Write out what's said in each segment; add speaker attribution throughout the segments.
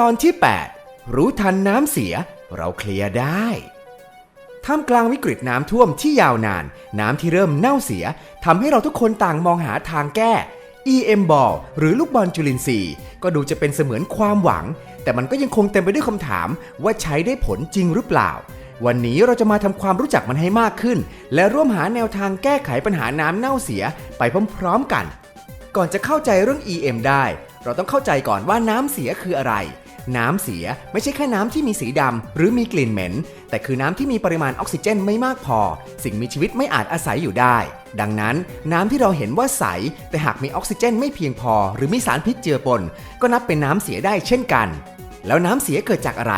Speaker 1: ตอนที่ 8 รู้ทันน้ำเสียเราเคลียร์ได้ท่ามกลางวิกฤตน้ำท่วมที่ยาวนาน น้ำที่เริ่มเน่าเสียทำให้เราทุกคนต่างมองหาทางแก้ EM Ball หรือลูกบอลจุลินทรีย์ ก็ดูจะเป็นเสมือนความหวัง แต่มันก็ยังคงเต็มไปด้วยคำถามว่าใช้ได้ผลจริงหรือเปล่า วันนี้เราจะมาทำความรู้จักมันให้มากขึ้น และร่วมหาแนวทางแก้ไขปัญหาน้ำเน่าเสียไปพร้อมๆกัน ก่อนจะเข้าใจเรื่อง EM ได้ เราต้องเข้าใจก่อนว่าน้ำเสียคืออะไร น้ำเสียไม่ใช่แค่น้ำที่มีสีดำหรือมีกลิ่นเหม็น แต่คือน้ำที่มีปริมาณออกซิเจนไม่มากพอ สิ่งมีชีวิตไม่อาจอาศัยอยู่ได้ ดังนั้นน้ำที่เราเห็นว่าใส แต่หากมีออกซิเจนไม่เพียงพอ หรือมีสารพิษเจือปน ก็นับเป็นน้ำเสียได้เช่นกัน แล้วน้ำเสียเกิดจากอะไร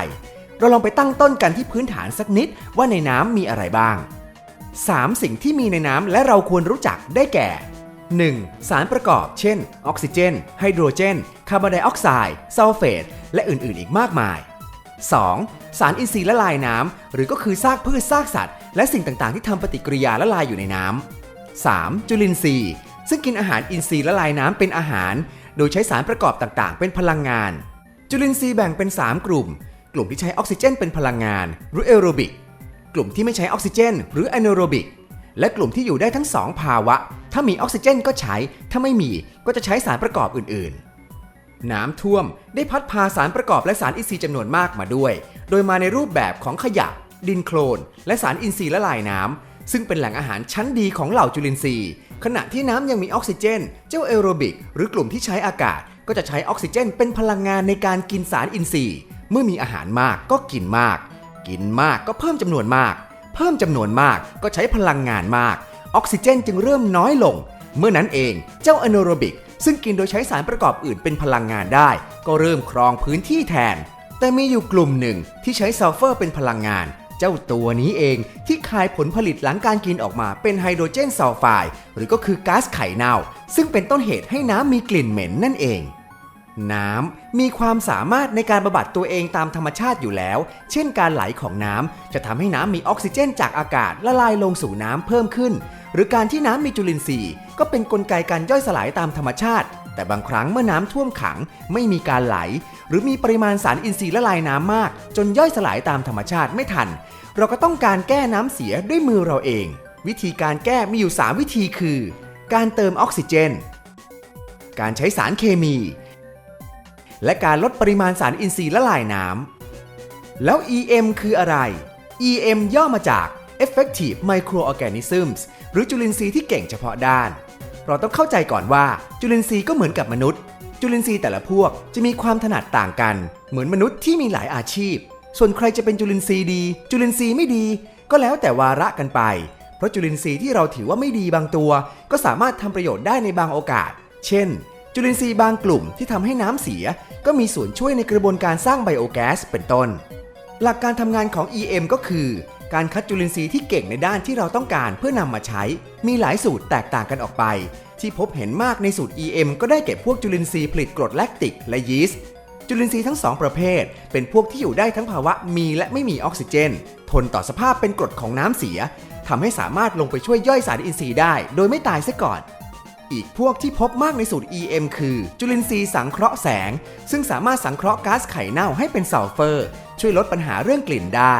Speaker 1: เราลองไปตั้งต้นกันที่พื้นฐานสักนิดว่าในน้ำมีอะไรบ้าง 3 สิ่งที่มีในน้ำและเราควรรู้จักได้แก่ 1. สารประกอบ เช่น ออกซิเจน ไฮโดรเจน คาร์บอนไดออกไซด์ ซัลเฟต และอื่น ๆ อีกมากมาย 2. สารอินทรีย์ละลายน้ำ หรือก็คือซากพืชซากสัตว์ และสิ่งต่าง ๆ ที่ทำปฏิกิริยาละลายอยู่ในน้ำ 3. จุลินทรีย์ ซึ่งกินอาหารอินทรีย์ละลายน้ำเป็นอาหาร โดยใช้สารประกอบต่าง ๆ เป็นพลังงาน จุลินทรีย์แบ่งเป็น 3 กลุ่ม กลุ่มที่ใช้ออกซิเจนเป็นพลังงาน หรือแอโรบิก กลุ่มที่ไม่ใช้ออกซิเจน หรือแอโนโรบิก และกลุ่มที่อยู่ได้ทั้ง 2 ภาวะ ถ้ามีออกซิเจนก็ใช้ ถ้าไม่มีก็จะใช้สารประกอบอื่นๆ น้ำท่วมได้พัดพาสารประกอบและสารอินทรีย์จำนวนมากมาด้วย โดยมาในรูปแบบของขยะ ดินโคลน และสารอินทรีย์ละลายน้ำ ซึ่งเป็นแหล่งอาหารชั้นดีของเหล่าจุลินทรีย์ ขณะที่น้ำยังมีออกซิเจน เจ้าแอโรบิก หรือกลุ่มที่ใช้อากาศ ก็จะใช้ออกซิเจน เป็นพลังงานในการกินสารอินทรีย์ เมื่อมีอาหารมากก็กินมาก กินมากก็เพิ่มจำนวนมาก เพิ่มจำนวนมากก็ใช้พลังงานมาก ออกซิเจนจึงเริ่มน้อยลง เมื่อนั้นเองเจ้าอโนโรบิก ซึ่งกินโดยใช้สารประกอบอื่นเป็นพลังงานได้ ก็เริ่มครองพื้นที่แทน แต่มีอยู่กลุ่มหนึ่งที่ใช้ซัลเฟอร์เป็นพลังงาน เจ้าตัวนี้เองที่คายผลผลิตหลังการกินออกมาเป็นไฮโดรเจนซัลไฟด์หรือก็คือก๊าซไข่เน่า ซึ่งเป็นต้นเหตุให้น้ำมีกลิ่นเหม็นนั่นเอง น้ำมีความสามารถในการบำบัดตัวเองตามธรรมชาติอยู่แล้ว เช่นการไหลของน้ำจะทำให้น้ำมีออกซิเจนจากอากาศละลายลงสู่น้ำเพิ่มขึ้น หรือการที่น้ำมีจุลินทรีย์ ก็เป็นนกลไกการย่อยสลายตามธรรมชาติ แต่บางครั้งเมื่อน้ำท่วมขังไม่มีการไหล หรือมีปริมาณสารอินทรีย์ละลายน้ำมาก จนย่อยสลายตามธรรมชาติไม่ทัน เราก็ต้องการแก้น้ำเสียด้วยมือเราเอง วิธีการแก้มีอยู่ 3 วิธีคือ การเติมออกซิเจน การใช้สารเคมี และการลดปริมาณสารอินทรีย์ละลายน้ำ แล้ว EM คืออะไร EM ย่อมาจาก Effective Microorganisms หรือจุลินทรีย์ที่เก่งเฉพาะด้าน เราต้องเข้าใจก่อนว่าจุลินทรีย์ก็เหมือนกับมนุษย์ จุลินทรีย์แต่ละพวกจะมีความถนัดต่างกัน เหมือนมนุษย์ที่มีหลายอาชีพ ส่วนใครจะเป็นจุลินทรีย์ดี จุลินทรีย์ไม่ดี ก็แล้วแต่วาระกันไป เพราะจุลินทรีย์ที่เราถือว่าไม่ดีบางตัว ก็สามารถทำประโยชน์ได้ในบางโอกาส เช่น จุลินทรีย์บางกลุ่มที่ทำให้น้ำเสีย ก็มีส่วนช่วยในกระบวนการสร้างไบโอแก๊สเป็นต้น หลักการทำงานของ EM ก็คือ การคัดจุลินทรีย์ที่เก่งในด้านที่เราต้องการเพื่อนำมาใช้ มีหลายสูตรแตกต่างกันออกไป ที่พบเห็นมากในสูตร EM ก็ได้แก่พวกจุลินทรีย์ผลิตกรดแลคติกและยีสต์จุลินทรีย์ทั้งสองประเภท เป็นพวกที่อยู่ได้ทั้งภาวะมีและไม่มีออกซิเจน ทนต่อสภาพเป็นกรดของน้ำเสียทำให้สามารถลงไปช่วยย่อยสารอินทรีย์ได้ โดยไม่ตายซะก่อน อีกพวกที่พบมากในสูตร EM คือ จุลินทรีย์สังเคราะห์แสง ซึ่งสามารถสังเคราะห์ก๊าซไข่เน่าให้เป็นซัลเฟอร์ ช่วยลดปัญหาเรื่องกลิ่นได้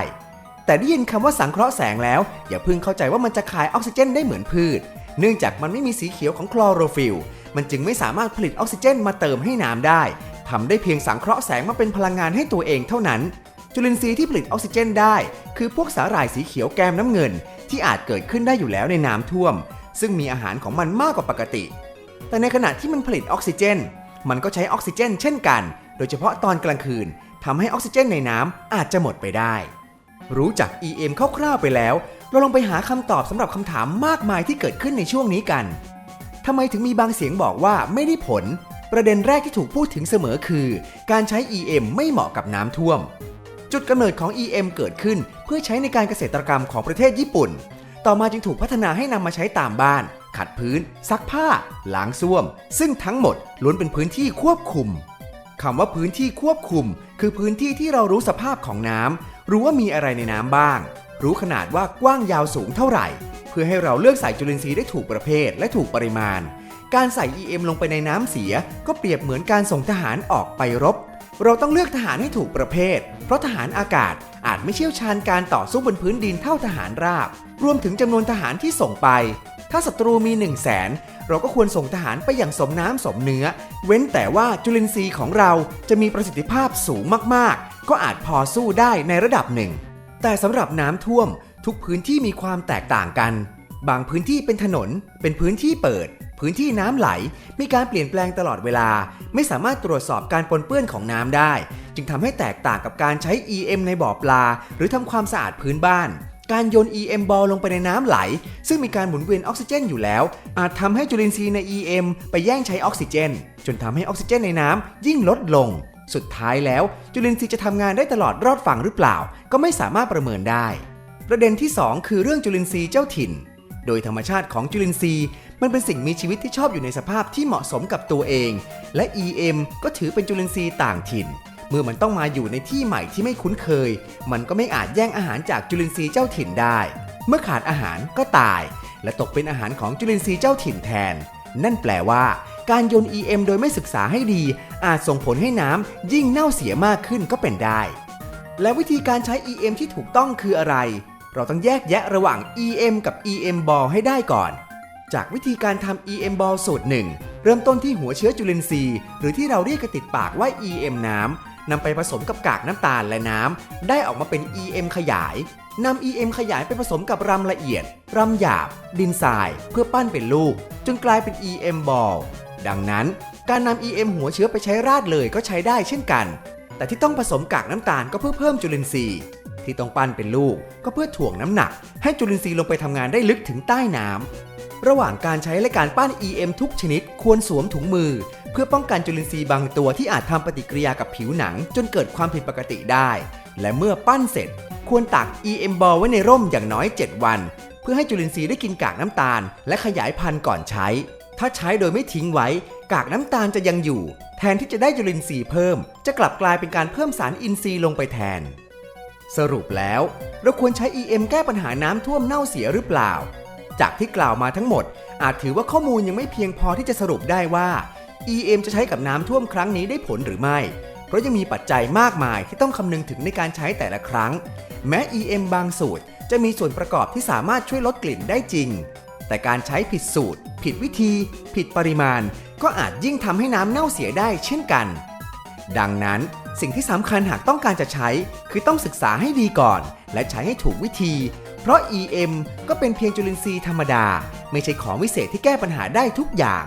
Speaker 1: แต่ได้ยินคำว่าสังเคราะห์แสงแล้ว อย่าเพิ่งเข้าใจว่ามันจะคายออกซิเจนได้เหมือนพืช เนื่องจากมันไม่มีสีเขียวของคลอโรฟิลล์มันจึงไม่สามารถผลิตออกซิเจนมาเติมให้น้ำได้ทำได้เพียงสังเคราะห์แสงมาเป็นพลังงานให้ตัวเองเท่านั้น จุลินทรีย์ที่ผลิตออกซิเจนได้ คือพวกสาหร่ายสีเขียวแกมน้ำเงิน ที่อาจเกิดขึ้นได้อยู่แล้วในน้ำท่วม ซึ่งมีอาหารของมันมากกว่าปกติ แต่ในขณะที่มันผลิตออกซิเจน มันก็ใช้ออกซิเจน เช่นกัน โดยเฉพาะตอนกลางคืนทำให้ออกซิเจนในน้ำอาจจะหมดไปได้ รู้จัก EM คร่าวๆไปแล้ว เราลองไปหาคำตอบสำหรับคำถามมากมายที่เกิดขึ้นในช่วงนี้กันทำไมถึงมีบางเสียงบอกว่าไม่ได้ผล ประเด็นแรกที่ถูกพูดถึงเสมอคือ การใช้ EM ไม่เหมาะกับน้ำท่วม จุดกำเนิดของ EM เกิดขึ้นเพื่อใช้ในการเกษตรกรรมของประเทศญี่ปุ่น ต่อมาจึงถูกพัฒนาให้นำมาใช้ตามบ้าน ขัดพื้น ซักผ้า ล้างส้วม ซึ่งทั้งหมดล้วนเป็นพื้นที่ควบคุมคำว่าพื้นที่ควบคุม คือพื้นที่ที่เรารู้สภาพของน้ำรู้ว่ามีอะไรในน้ำบ้าง รู้ขนาดว่ากว้างยาวสูงเท่าไหร่ เพื่อให้เราเลือกใส่จุลินทรีย์ได้ถูกประเภทและถูกปริมาณ การใส่ EM ลงไปในน้ำเสีย ก็เปรียบเหมือนการส่งทหารออกไปรบ เราต้องเลือกทหารให้ถูกประเภท เพราะทหารอากาศอาจไม่เชี่ยวชาญการต่อสู้บนพื้นดินเท่าทหารราบ รวมถึงจำนวนทหารที่ส่งไป ถ้าศัตรูมี 1 0 0 0 0แสนเราก็ควรส่งทหารไปอย่างสมน้ำสมเนื้อ เว้นแต่ว่าจุลินทรีย์ของเราจะมีประสิทธิภาพสูงมากๆ ก็อาจพอสู้ได้ในระดับหนึ่ง แต่สำหรับน้ำท่วมทุกพื้นที่มีความแตกต่างกัน บางพื้นที่เป็นถนน เป็นพื้นที่เปิด พื้นที่น้ำไหลมีการเปลี่ยนแปลงตลอดเวลา ไม่สามารถตรวจสอบการปนเปื้อนของน้ำได้ จึงทำให้แตกต่างกับการใช้ EM ในบ่อปลา หรือทำความสะอาดพื้นบ้าน การโยน EM บอลลงไปในน้ำไหล ซึ่งมีการหมุนเวียนออกซิเจนอยู่แล้ว อาจทำให้จุลินทรีย์ใน EM ไปแย่งใช้ออกซิเจน จนทำให้ออกซิเจนในน้ำยิ่งลดลง สุดท้ายแล้ว จุลินทรีย์จะทำงานได้ตลอดรอดฝั่งหรือเปล่า ก็ไม่สามารถประเมินได้ ประเด็นที่ 2 คือเรื่องจุลินทรีย์เจ้าถิ่นโดยธรรมชาติของจุลินทรีย์ มันเป็นสิ่งมีชีวิตที่ชอบอยู่ในสภาพที่เหมาะสมกับตัวเอง และ EM ก็ถือเป็นจุลินทรีย์ต่างถิ่น เมื่อมันต้องมาอยู่ในที่ใหม่ที่ไม่คุ้นเคย มันก็ไม่อาจแย่งอาหารจากจุลินทรีย์เจ้าถิ่นได้ เมื่อขาดอาหารก็ตาย และตกเป็นอาหารของจุลินทรีย์เจ้าถิ่นแทน นั่นแปลว่า การโยน EM โดยไม่ศึกษาให้ดี อาจส่งผลให้น้ำยิ่งเน่าเสียมากขึ้นก็เป็นได้ และวิธีการใช้ EM ที่ถูกต้องคืออะไร เราต้องแยกแยะระหว่าง EM กับ EM ball ให้ได้ก่อน จากวิธีการทำ EM ball สูตรหนึ่งเริ่มต้นที่หัวเชื้อจุลินทรีย์ หรือที่เราเรียกกันติดปากว่า EM น้ำนำไปผสมกับกากน้ำตาลและน้ำ ได้ออกมาเป็น EM ขยายนำ EM ขยายไปผสมกับรำละเอียด รำหยาบ ดินทราย เพื่อปั้นเป็นลูก จนกลายเป็น EM ball ดังนั้น การนำ EM หัวเชื้อไปใช้ราดเลยก็ใช้ได้เช่นกัน แต่ที่ต้องผสมกากน้ำตาลก็เพื่อเพิ่มจุลินทรีย์ที่ต้องปั้นเป็นลูก ก็เพื่อถ่วงน้ำหนัก ให้จุลินทรีย์ลงไปทำงานได้ลึกถึงใต้น้ำ ระหว่างการใช้และการปั้น EM ทุกชนิดควรสวมถุงมือ เพื่อป้องกันจุลินทรีย์บางตัวที่อาจทำปฏิกิริยากับผิวหนัง จนเกิดความผิดปกติได้ และเมื่อปั้นเสร็จ ควรตาก EM ball ไว้ในร่มอย่างน้อย 7 วัน เพื่อให้จุลินทรีย์ได้กินกากน้ำตาล และขยายพันธุ์ก่อนใช้ ถ้าใช้โดยไม่ทิ้งไว้ กากน้ำตาลจะยังอยู่ แทนที่จะได้จุลินทรีย์เพิ่ม จะกลับกลายเป็นการเพิ่มสารอินทรีย์ลงไปแทน สรุปแล้ว เราควรใช้ EM แก้ปัญหาน้ำท่วมเน่าเสียหรือเปล่า จากที่กล่าวมาทั้งหมด อาจถือว่าข้อมูลยังไม่เพียงพอที่จะสรุปได้ว่า EM จะใช้กับน้ำท่วมครั้งนี้ได้ผลหรือไม่ เพราะยังมีปัจจัยมากมายที่ต้องคำนึงถึงในการใช้แต่ละครั้ง แม้ EM บางสูตรจะมีส่วนประกอบที่สามารถช่วยลดกลิ่นได้จริง แต่การใช้ผิดสูตร ผิดวิธี ผิดปริมาณ ก็อาจยิ่งทำให้น้ำเน่าเสียได้เช่นกัน ดังนั้นสิ่งที่สำคัญหากต้องการจะใช้ คือต้องศึกษาให้ดีก่อน และใช้ให้ถูกวิธี เพราะ EM ก็เป็นเพียงจุลินทรีย์ธรรมดา ไม่ใช่ของวิเศษที่แก้ปัญหาได้ทุกอย่าง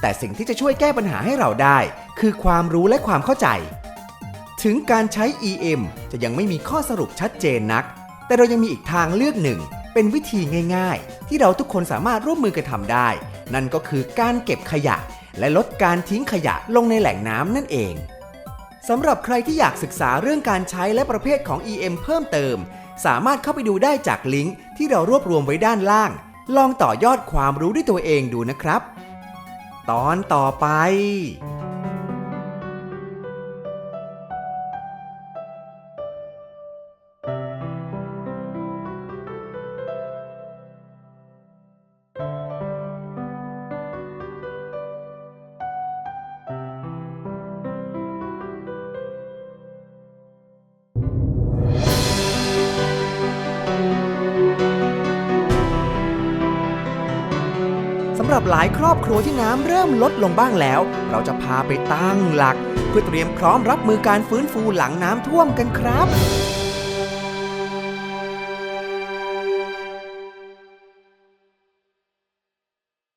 Speaker 1: แต่สิ่งที่จะช่วยแก้ปัญหาให้เราได้ คือความรู้และความเข้าใจ ถึงการใช้ EM จะยังไม่มีข้อสรุปชัดเจนนัก แต่เรายังมีอีกทางเลือกหนึ่ง เป็นวิธีง่าย ๆ ที่เราทุกคนสามารถร่วมมือกันทำได้ นั่นก็คือการเก็บขยะ และลดการทิ้งขยะลงในแหล่งน้ำนั่นเองสำหรับใครที่อยากศึกษาเรื่องการใช้และประเภทของ EM เพิ่มเติม สามารถเข้าไปดูได้จากลิงก์ที่เรารวบรวมไว้ด้านล่าง ลองต่อยอดความรู้ด้วยตัวเองดูนะครับ ตอนต่อไปำหรับหลายครอบครัวที่น้ำเริ่มลดลงบ้างแล้ว เราจะพาไปตั้งหลัก เพื่อเตรียมพร้อมรับมือการฟื้นฟูหลังน้ำท่วมกันครับ